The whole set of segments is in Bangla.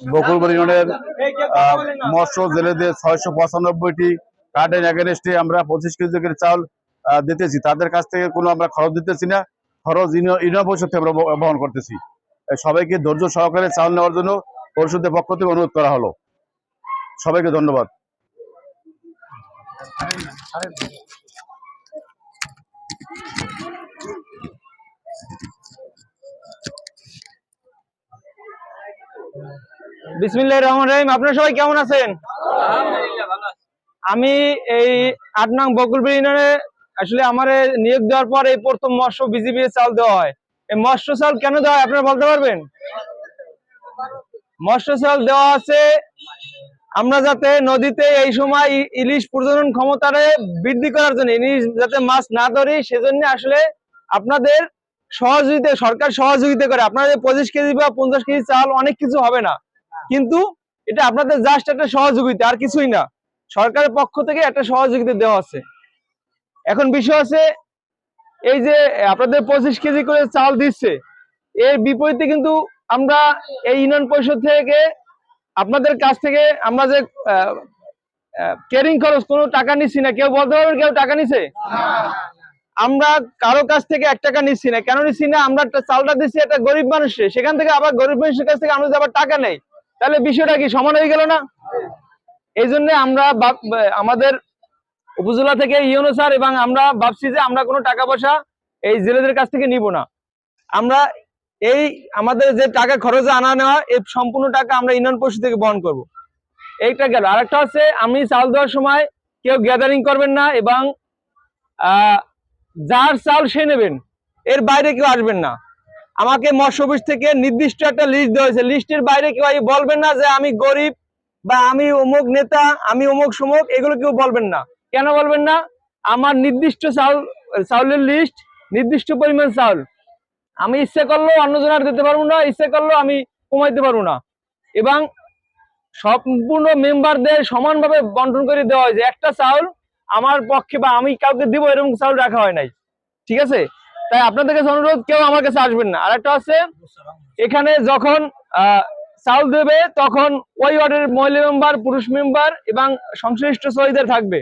বকুলবাড়ি ইউনিয়নের মৎস্য জেলেদের ছয়শো পঁচানব্বইটি কার্ডের এগেনস্টে আমরা পঁচিশ কেজি করে চাউল আহ, দিতেছি। তাদের কাছ থেকে কোনো আমরা খরচ দিতেছি না। খরচ ইউনিয়ন পরিষদ থেকে আমরা বহন করতেছি। সবাইকে ধৈর্য সহকারে চাউল নেওয়ার জন্য পরিষদের পক্ষ থেকে অনুরোধ করা হলো। সবাইকে ধন্যবাদ। বিসমিল্লাহির রহমানির রহিম। আপনারা সবাই কেমন আছেন? আমি এই আট নং বকুলপুর ইউনিয়নে আসলে আমার নিয়োগ দেওয়ার পর এই প্রথম মৎস্য বিজিবি চাল দেওয়া হয়। এই মৎস্য চাল কেন দেওয়া হয় আপনারা বলতে পারবেন? মৎস্য চাল দেওয়া আছে আমরা যাতে নদীতে এই সময় ইলিশ প্রজনন ক্ষমতারে বৃদ্ধি করার জন্য ইলিশ যাতে মাছ না ধরি সেজন্য আসলে আপনাদের সহযোগিতা সরকার সহযোগিতা করে। আপনাদের পঁচিশ কেজি বা পঞ্চাশ কেজি চাল অনেক কিছু হবে না। কিন্তু এটা আপনাদের জাস্ট একটা সহযোগিতা, আর কিছুই না। সরকারের পক্ষ থেকে একটা সহযোগিতা দেওয়া আছে। এখন বিষয় আছে এই যে আপনাদের পঁচিশ কেজি করে চাল দিচ্ছে, এর বিপরীতে কিন্তু আমরা এই ইউনিয়ন পরিষদ থেকে, আপনাদের কাছ থেকে আমরা যে কেরিং খরচ কোনো টাকা নিচ্ছি না। কেউ বলতে পারবেন কেউ টাকা নিছে আমরা কারও কাছ থেকে এক টাকা নিচ্ছি না। কেন নিচ্ছি না? আমরা চালটা দিচ্ছি একটা গরিব মানুষে সেখান থেকে আবার গরিব মানুষের কাছ থেকে আমরা আবার টাকা নেই। তাহলে বিষয়টা কি সমান হয়ে গেল না? এই জন্য আমরা আমাদের উপজেলা থেকে ইউনো স্যার এবং আমরা ভাবছি যে আমরা কোনো টাকা পয়সা এই জেলেদের কাছ থেকে নিব না। আমরা এই আমাদের যে টাকা খরচে আনা নেওয়া এই সম্পূর্ণ টাকা আমরা ইউনিয়ন পরিষদ থেকে বহন করব। এইটা গেল। আরেকটা হচ্ছে, আমি চাল দেওয়ার সময় কেউ গ্যাদারিং করবেন না এবং যার চাল সে নেবেন। এর বাইরে কেউ আসবেন না। আমাকে মৎস্য অফিস থেকে নির্দিষ্ট একটা লিস্ট দেওয়া হয়েছে। লিস্টের বাইরে কেউ বলবেন না যে আমি গরিব বা আমি অমুক নেতা, আমি অমুক সমুক, এগুলো কেউ বলবেন না। কেন বলবেন না? আমার নির্দিষ্ট চাউল চাউলের লিস্ট নির্দিষ্ট পরিমাণ চাউল। আমি ইচ্ছে করলেও অন্যজনের দিতে পারব না, ইচ্ছে করলেও আমি কমাইতে পারব না। এবং সম্পূর্ণ মেম্বারদের সমানভাবে বন্টন করে দেওয়া হয়েছে। একটা চাউল আমার পক্ষে বা আমি কাউকে দিব এরকম চাউল রাখা হয় নাই। ঠিক আছে? তাই আপনাদের কাছে অনুরোধ, কেউ আমার কাছে আসবেন না। আর একটা আছে, এখানে যখন চাউল দেবে, তখন ওই ওয়ার্ডের মহিলা মেম্বার, পুরুষ মেম্বার এবং সংশ্লিষ্ট শহীদের থাকবে।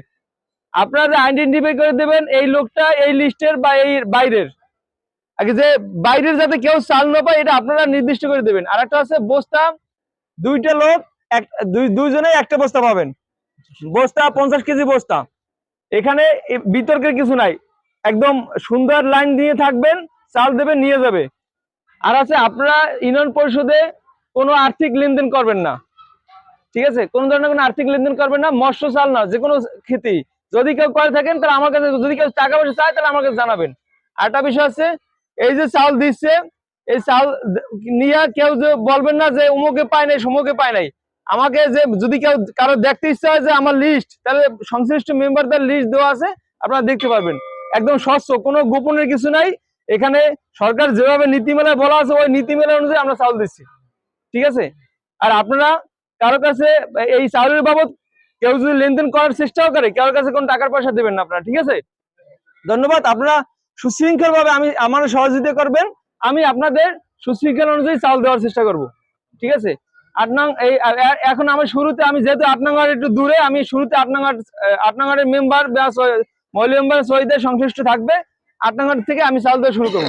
আপনারা আইডেন্টিফাই করে দেবেন এই লোকটা এই লিস্টের বা এই বাইরের। আগে যে বাইরের যাতে কেউ চাল না পায়, এটা আপনারা নির্দিষ্ট করে দেবেন। আর একটা আছে, বস্তা, দুইটা লোক, এক, দুই, দুইজনে একটা বস্তা পাবেন। বস্তা, পঞ্চাশ কেজি বস্তা। এখানে বিতর্কের কিছু নাই। একদম সুন্দর লাইন দিয়ে থাকবেন, চাল দেবে, নিয়ে যাবে। আর আছে আপনারা ইউনিয়ন পরিষদে কোনো আর্থিক লেনদেন করবেন না। ঠিক আছে? কোন ধরনের কোনো আর্থিক লেনদেন করবেন না, মৎস্য চাল না যে কোনো খেতি। যদি কেউ করে থাকেন, তাহলে আমার কাছে যদি কেউ টাকা পয়সা চায়, তাহলে আমার কাছে জানাবেন। আরেকটা বিষয় আছে, এই যে চাল দিচ্ছে, এই চাল নিয়ে কেউ যে বলবেন না যে অমুকে পায় নাই, সমুকে পায় নাই। আমাকে যে যদি কেউ কারও দেখতে ইচ্ছা হয় যে আমার লিস্ট তাহলে সংশ্লিষ্ট মেম্বারদের লিস্ট দেওয়া আছে, আপনারা দেখতে পারবেন। একদম স্বচ্ছ, কোনো গোপনের কিছু নাই। এখানে সরকার যেভাবে নীতিমেলায় বলা আছে, ওই নীতিমেলা অনুযায়ী আমরা চাউল দিচ্ছি। ঠিক আছে? আর আপনারা কারও কাছে এই চাউলের বাবদ কেউ যদি লেনদেন করার চেষ্টাও করে কারোর কাছে কোনো টাকার পয়সা দেবেন না আপনারা, ঠিক আছে? ধন্যবাদ। আপনারা সুশৃঙ্খল ভাবে আমি, আমার সহযোগিতা করবেন। আমি আপনাদের সুশৃঙ্খল অনুযায়ী চাউল দেওয়ার চেষ্টা করব। ঠিক আছে? আট নং এই এখন আমি শুরুতে আমি যেহেতু আট নঙ্গার একটু দূরে, আমি শুরুতে আট নঙ্গার আট নঙ্গারের মেম্বার বা শহীদের সংশ্লিষ্ট থাকবে। আট নম্বর থেকে আমি চাল দেওয়া শুরু করব।